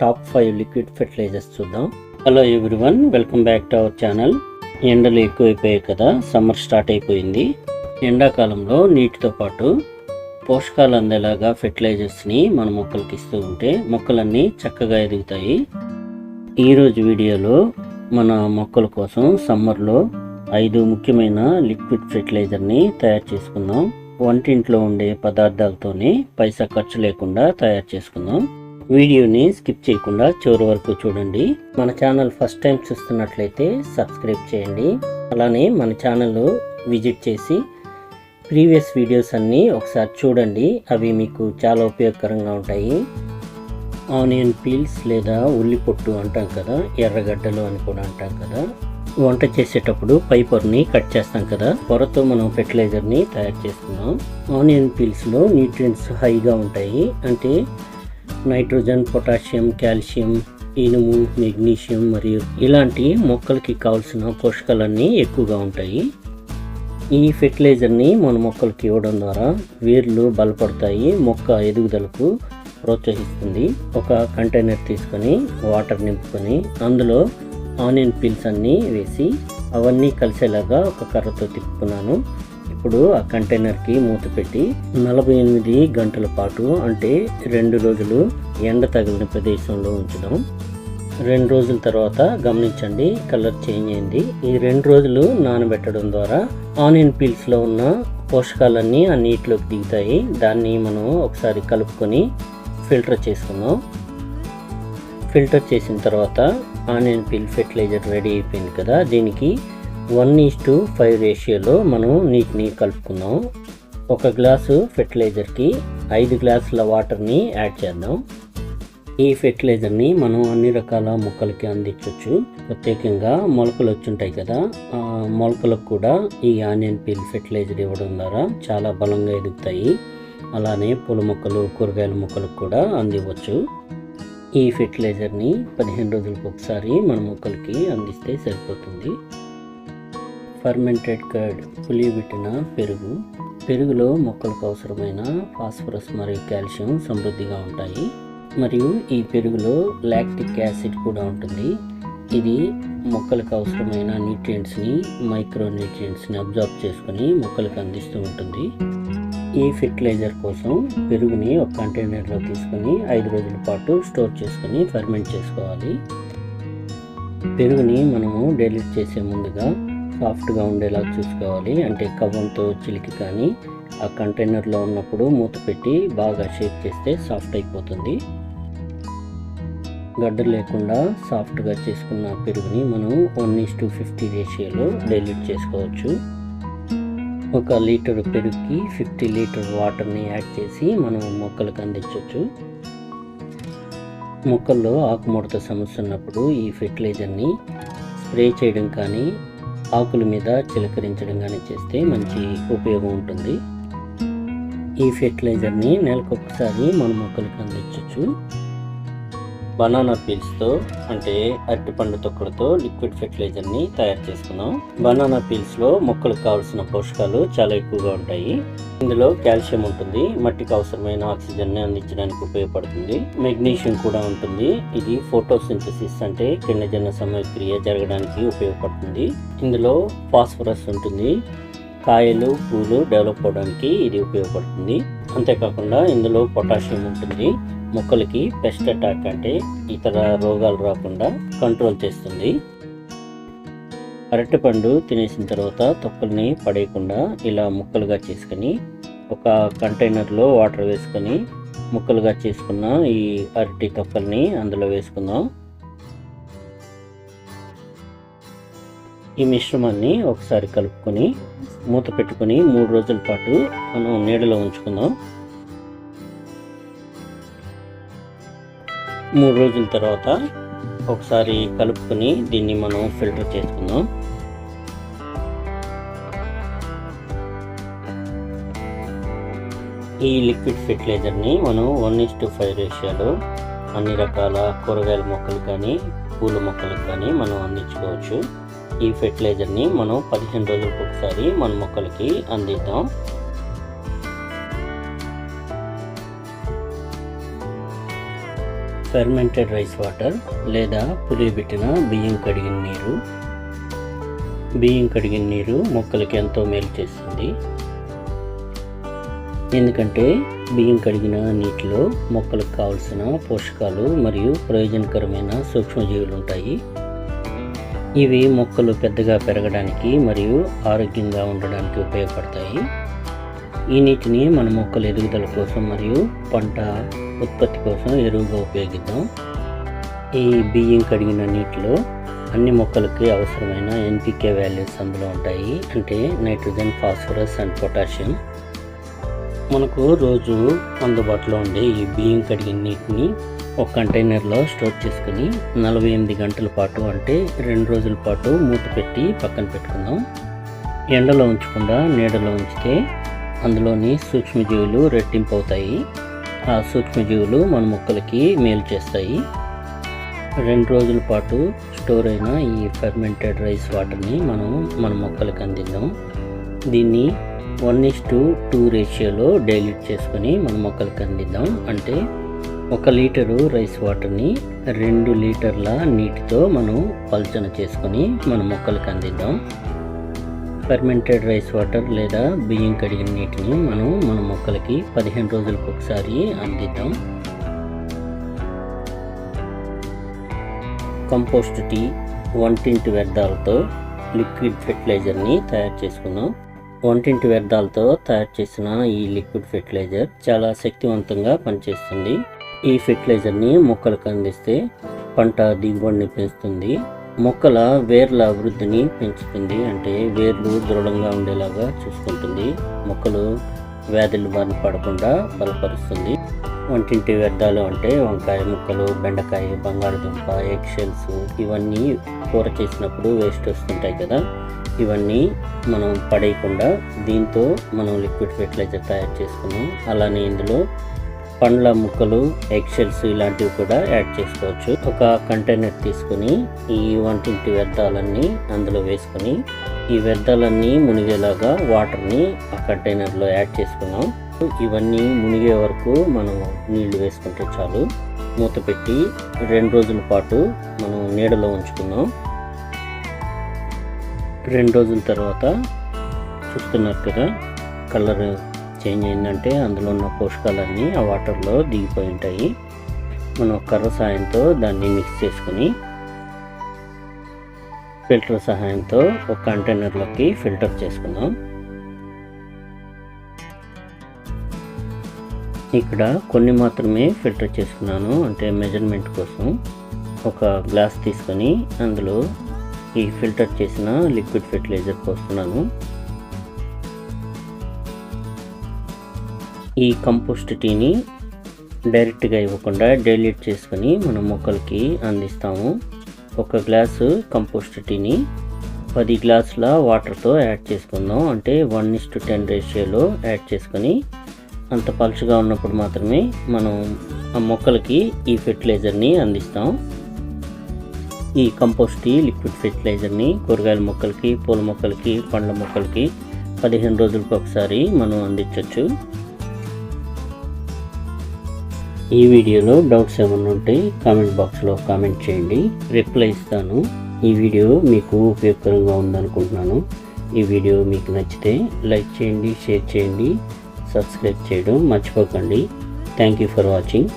Top five liquid fertilizers చూద్దాం. Hello everyone welcome back to our channel. ఎండలు ఎక్కువైపోయాయి కదా సమ్మర్ స్టార్ట్ అయిపోయింది. ఎండాకాలంలో నీటితో పాటు పోషకాలు అందేలాగా ఫెర్టిలైజర్స్ని మన మొక్కలకి ఇస్తూ ఉంటే మొక్కలన్నీ చక్కగా ఎదుగుతాయి. ఈరోజు వీడియోలో మన మొక్కల కోసం సమ్మర్లో ఐదు ముఖ్యమైన లిక్విడ్ ఫెర్టిలైజర్ని తయారు చేసుకుందాం. వంటింట్లో ఉండే పదార్థాలతోనే పైసా ఖర్చు లేకుండా తయారు చేసుకుందాం. వీడియోని స్కిప్ చేయకుండా చివరి వరకు చూడండి. మన ఛానల్ ఫస్ట్ టైం చూస్తున్నట్లయితే సబ్స్క్రైబ్ చేయండి. అలానే మన ఛానల్ విజిట్ చేసి ప్రీవియస్ వీడియోస్ అన్నీ ఒకసారి చూడండి. అవి మీకు చాలా ఉపయోగకరంగా ఉంటాయి. ఆనియన్ పీల్స్ లేదా ఉల్లి పొట్టు అంటాం కదా ఎర్రగడ్డలు అని కూడా అంటాం కదా. వంట చేసేటప్పుడు పై పొరని కట్ చేస్తాం కదా పొరతో మనం ఫెర్టిలైజర్ని తయారు చేస్తున్నాం ఆనియన్ పీల్స్లో న్యూట్రియంట్స్ హైగా ఉంటాయి. అంటే నైట్రోజన్ పొటాషియం కాల్షియం ఇనుము మెగ్నీషియం మరియు ఇలాంటి మొక్కలకి కావాల్సిన పోషకాలన్నీ ఎక్కువగా ఉంటాయి. ఈ ఫెర్టిలైజర్ని మన మొక్కలకి ఇవ్వడం ద్వారా వేర్లు బలపడతాయి మొక్క ఎదుగుదలకు ప్రోత్సహిస్తుంది. ఒక కంటైనర్ తీసుకొని వాటర్ నింపుకొని అందులో ఆనియన్ పీల్స్ అన్నీ వేసి అవన్నీ కలిసేలాగా ఒక కర్రతో తిప్పుకున్నాను. ఇప్పుడు ఆ కంటైనర్కి మూత పెట్టి నలభై ఎనిమిది గంటల పాటు అంటే రెండు రోజులు ఎండ తగిలిన ప్రదేశంలో ఉంచుదాం. రెండు రోజుల తర్వాత గమనించండి కలర్ చేంజ్ అయింది. ఈ రెండు రోజులు నానబెట్టడం ద్వారా ఆనియన్ పీల్స్లో ఉన్న పోషకాలన్నీ ఆ నీటిలోకి దిగుతాయి. దాన్ని మనం ఒకసారి కలుపుకొని ఫిల్టర్ చేసుకుందాం. ఫిల్టర్ చేసిన తర్వాత ఆనియన్ పీల్ ఫెర్టిలైజర్ రెడీ అయిపోయింది కదా దీనికి వన్ ఈస్ టు ఫైవ్ రేషియోలో మనం నీటిని కలుపుకుందాం. ఒక గ్లాసు ఫెర్టిలైజర్కి ఐదు గ్లాసుల వాటర్ని యాడ్ చేద్దాం. ఈ ఫెర్టిలైజర్ని మనం అన్ని రకాల మొక్కలకి అందించవచ్చు ప్రత్యేకంగా మొలకలు వచ్చుంటాయి కదా ఆ మొలకలకు కూడా ఈ ఆనియన్ పీల్ ఫెర్టిలైజర్ ఇవ్వడం ద్వారా చాలా బలంగా ఎదుగుతాయి. అలానే పూల మొక్కలు కూరగాయల మొక్కలకు కూడా అందివచ్చు ఈ ఫెర్టిలైజర్ని పదిహేను రోజులకు ఒకసారి మన మొక్కలకి అందిస్తే సరిపోతుంది. ఫర్మెంటెడ్ కర్డ్ పులియబెట్టిన పెరుగు. పెరుగులో మొక్కలకు అవసరమైన ఫాస్ఫరస్ మరియు కాల్షియం సమృద్ధిగా ఉంటాయి. మరియు ఈ పెరుగులో లాక్టిక్ యాసిడ్ కూడా ఉంటుంది. ఇది మొక్కలకు అవసరమైన న్యూట్రియంట్స్ని మైక్రో న్యూట్రియంట్స్ని అబ్జర్వ్ చేసుకొని మొక్కలకు అందిస్తూ ఉంటుంది. ఈ ఫెర్టిలైజర్ కోసం పెరుగుని ఒక కంటైనర్లో తీసుకొని ఐదు రోజుల పాటు స్టోర్ చేసుకొని ఫర్మెంట్ చేసుకోవాలి. పెరుగుని మనము డైల్యూట్ చేసే ముందుగా సాఫ్ట్గా ఉండేలా చూసుకోవాలి. అంటే కవ్వంతో చిలికి కానీ ఆ కంటైనర్లో ఉన్నప్పుడు మూత పెట్టి బాగా షేక్ చేస్తే సాఫ్ట్ అయిపోతుంది. గడ్డ లేకుండా సాఫ్ట్గా చేసుకున్న పెరుగుని మనం వన్ ఈస్ టు ఫిఫ్టీ రేషియోలో డైల్యూట్ చేసుకోవచ్చు. ఒక లీటర్ పెరుగుకి ఫిఫ్టీ లీటర్ వాటర్ని యాడ్ చేసి మనం మొక్కలకు అందించవచ్చు మొక్కల్లో ఆకుముడత సమస్య ఉన్నప్పుడు ఈ ఫెర్టిలైజర్ని స్ప్రే చేయడం కానీ ఆకుల మీద చిలకరించడం కానీ చేస్తే మంచి ఉపయోగం ఉంటుంది. ఈ ఫెర్టిలైజర్ని నెలకొకసారి మన మొక్కలకు అందించవచ్చు బనానా పీల్స్తో అంటే అరటిపండు తొక్కలతో లిక్విడ్ ఫెర్టిలైజర్ని తయారు చేసుకున్నాం. బనానా పీల్స్లో మొక్కలకు కావాల్సిన పోషకాలు చాలా ఎక్కువగా ఉంటాయి. ఇందులో కాల్షియం ఉంటుంది మట్టికి అవసరమైన ఆక్సిజన్ని అందించడానికి ఉపయోగపడుతుంది. మెగ్నీషియం కూడా ఉంటుంది. ఇది ఫోటోసింథసిస్ అంటే కిండజన సమక్రియ జరగడానికి ఉపయోగపడుతుంది. ఇందులో ఫాస్ఫరస్ ఉంటుంది. కాయలు పూలు డెవలప్ అవడానికి ఇది ఉపయోగపడుతుంది. అంతేకాకుండా ఇందులో పొటాషియం ఉంటుంది. మొక్కలకి పెస్ట్ అటాక్ అంటే ఇతర రోగాలు రాకుండా కంట్రోల్ చేస్తుంది. అరటిపండు తినేసిన తర్వాత తొక్కల్ని పడేయకుండా ఇలా ముక్కలుగా చేసుకొని ఒక కంటైనర్లో వాటర్ వేసుకొని ముక్కలుగా చేసుకున్న ఈ అరటి తొక్కల్ని అందులో వేసుకుందాం. ఈ మిశ్రమాన్ని ఒకసారి కలుపుకొని మూత పెట్టుకొని మూడు రోజుల పాటు మనం నీడలో ఉంచుకుందాం. మూడు రోజుల తర్వాత ఒకసారి కలుపుకొని దీన్ని మనం ఫిల్టర్ చేసుకుందాం. ఈ లిక్విడ్ ఫెర్టిలైజర్ని మనం వన్ ఇస్ టు ఫైవ్ రేషియోలో అన్ని రకాల కూరగాయల మొక్కలు కానీ పూల మొక్కలకు కానీ మనం అందించుకోవచ్చు. ఈ ఫెర్టిలైజర్ని మనం పదిహేను రోజులకు ఒకసారి మన మొక్కలకి అందిద్దాం. ఫెర్మెంటెడ్ రైస్ వాటర్ లేదా పులియబెట్టిన బియ్యం కడిగిన నీరు. బియ్యం కడిగిన నీరు మొక్కలకి ఎంతో మేలు చేస్తుంది. ఎందుకంటే బియ్యం కడిగిన నీటిలో మొక్కలకు కావలసిన పోషకాలు మరియు ప్రయోజనకరమైన సూక్ష్మజీవులు ఉంటాయి. ఇవి మొక్కలు పెద్దగా పెరగడానికి మరియు ఆరోగ్యంగా ఉండడానికి ఉపయోగపడతాయి. ఈ నీటిని మన మొక్కల ఎదుగుదల కోసం మరియు పంట ఉత్పత్తి కోసం ఎరువుగా ఉపయోగిద్దాం. ఈ బియ్యం కడిగిన నీటిలో అన్ని మొక్కలకి అవసరమైన ఎన్పికే వాల్యూస్ అందులో ఉంటాయి. అంటే నైట్రోజన్ ఫాస్ఫరస్ అండ్ పొటాషియం. మనకు రోజు అందుబాటులో ఉండే ఈ బియ్యం కడిగిన నీటిని ఒక కంటైనర్లో స్టోర్ చేసుకుని నలభై ఎనిమిది గంటల పాటు అంటే రెండు రోజుల పాటు మూత పెట్టి పక్కన పెట్టుకుందాం. ఎండలో ఉంచకుండా నీడలో ఉంచితే అందులోని సూక్ష్మజీవులు రెట్టింపు అవుతాయి. సూక్ష్మజీవులు మన మొక్కలకి మేలు చేస్తాయి. రెండు రోజుల పాటు స్టోర్ అయిన ఈ ఫెర్మెంటెడ్ రైస్ వాటర్ని మనం మన మొక్కలకి అందిద్దాం. దీన్ని వన్ ఇస్ టు టూ రేషియోలో డైల్యూట్ చేసుకొని మన మొక్కలకి అందిద్దాం. అంటే ఒక లీటరు రైస్ వాటర్ని రెండు లీటర్ల నీటితో మనం పల్చన చేసుకొని మన మొక్కలకి అందిద్దాం. ఫెర్మెంటెడ్ రైస్ వాటర్ లేదా బియ్యం కడిగిన నీటిని మనం మన మొక్కలకి పదిహేను రోజులకు ఒకసారి అందిద్దాం. కంపోస్ట్ టీ వంటింటి వ్యర్థాలతో లిక్విడ్ ఫెర్టిలైజర్ని తయారు చేసుకుందాం. వంటింటి వ్యర్థాలతో తయారు చేసిన ఈ లిక్విడ్ ఫెర్టిలైజర్ చాలా శక్తివంతంగా పనిచేస్తుంది. ఈ ఫెర్టిలైజర్ని మొక్కలకు అందిస్తే పంట దిగుబడిని పెంచుతుంది. మొక్కల వేర్ల అభివృద్ధిని పెంచుతుంది అంటే వేర్లు దృఢంగా ఉండేలాగా చూసుకుంటుంది. మొక్కలు వ్యాధులు బారిన పడకుండా బలపరుస్తుంది. వంటింటి వ్యర్థాలు అంటే వంకాయ ముక్కలు బెండకాయ బంగాళదుంప ఎగ్ షెల్స్ ఇవన్నీ కూర చేసినప్పుడు వేస్ట్ వస్తుంటాయి కదా. ఇవన్నీ మనం పడేయకుండా దీంతో మనం లిక్విడ్ ఫెర్టిలైజర్ తయారు చేసుకున్నాం. అలానే ఇందులో పండ్ల ముక్కలు ఎగ్షెల్స్ ఇలాంటివి కూడా యాడ్ చేసుకోవచ్చు. ఒక కంటైనర్ తీసుకుని ఈ వంటింటి వ్యర్థాలన్నీ అందులో వేసుకొని ఈ వ్యర్థాలన్నీ మునిగేలాగా వాటర్ని ఆ కంటైనర్లో యాడ్ చేసుకున్నాం. ఇవన్నీ మునిగే వరకు మనం నీళ్ళు వేసుకుంటే చాలు. మూత పెట్టి రెండు రోజుల పాటు మనం నీడలో ఉంచుకుందాం రెండు రోజుల తర్వాత చూస్తున్నారు కదా కలర్ చేంజ్ అయిందంటే అందులో ఉన్న పోషకాలన్నీ ఆ వాటర్లో దిగిపోయి ఉంటాయి. మనం కర్ర సహాయంతో దాన్ని మిక్స్ చేసుకుని ఫిల్టర్ సహాయంతో ఒక కంటైనర్లోకి ఫిల్టర్ చేసుకుందాం. ఇక్కడ కొన్ని మాత్రమే ఫిల్టర్ చేసుకున్నాను అంటే మెజర్మెంట్ కోసం. ఒక గ్లాస్ తీసుకొని అందులో ఈ ఫిల్టర్ చేసిన లిక్విడ్ ఫెర్టిలైజర్ పోస్తున్నాను. ఈ కంపోస్ట్ టీని డైరెక్ట్గా ఇవ్వకుండా డైల్యూట్ చేసుకొని మన మొక్కలకి అందిస్తాము. ఒక గ్లాసు కంపోస్ట్ టీని పది గ్లాసుల వాటర్తో యాడ్ చేసుకుందాం. అంటే వన్ ఇస్ టు టెన్ రేషియోలో యాడ్ చేసుకొని అంత పలుచగా ఉన్నప్పుడు మాత్రమే మనం ఆ మొక్కలకి ఈ ఫెర్టిలైజర్ని అందిస్తాం. ఈ కంపోస్ట్ టీ లిక్విడ్ ఫెర్టిలైజర్ని కూరగాయల మొక్కలకి పూల మొక్కలకి పండ్ల మొక్కలకి పదిహేను రోజులకు ఒకసారి మనం అందించవచ్చు ఈ వీడియోలో డౌట్స్ ఏమైనా ఉంటే కామెంట్ బాక్స్లో కామెంట్ చేయండి. రిప్లై ఇస్తాను. ఈ వీడియో మీకు ఉపయోగకరంగా ఉందనుకుంటున్నాను. ఈ వీడియో మీకు నచ్చితే లైక్ చేయండి షేర్ చేయండి సబ్స్క్రైబ్ చేయడం మర్చిపోకండి. Thank you for watching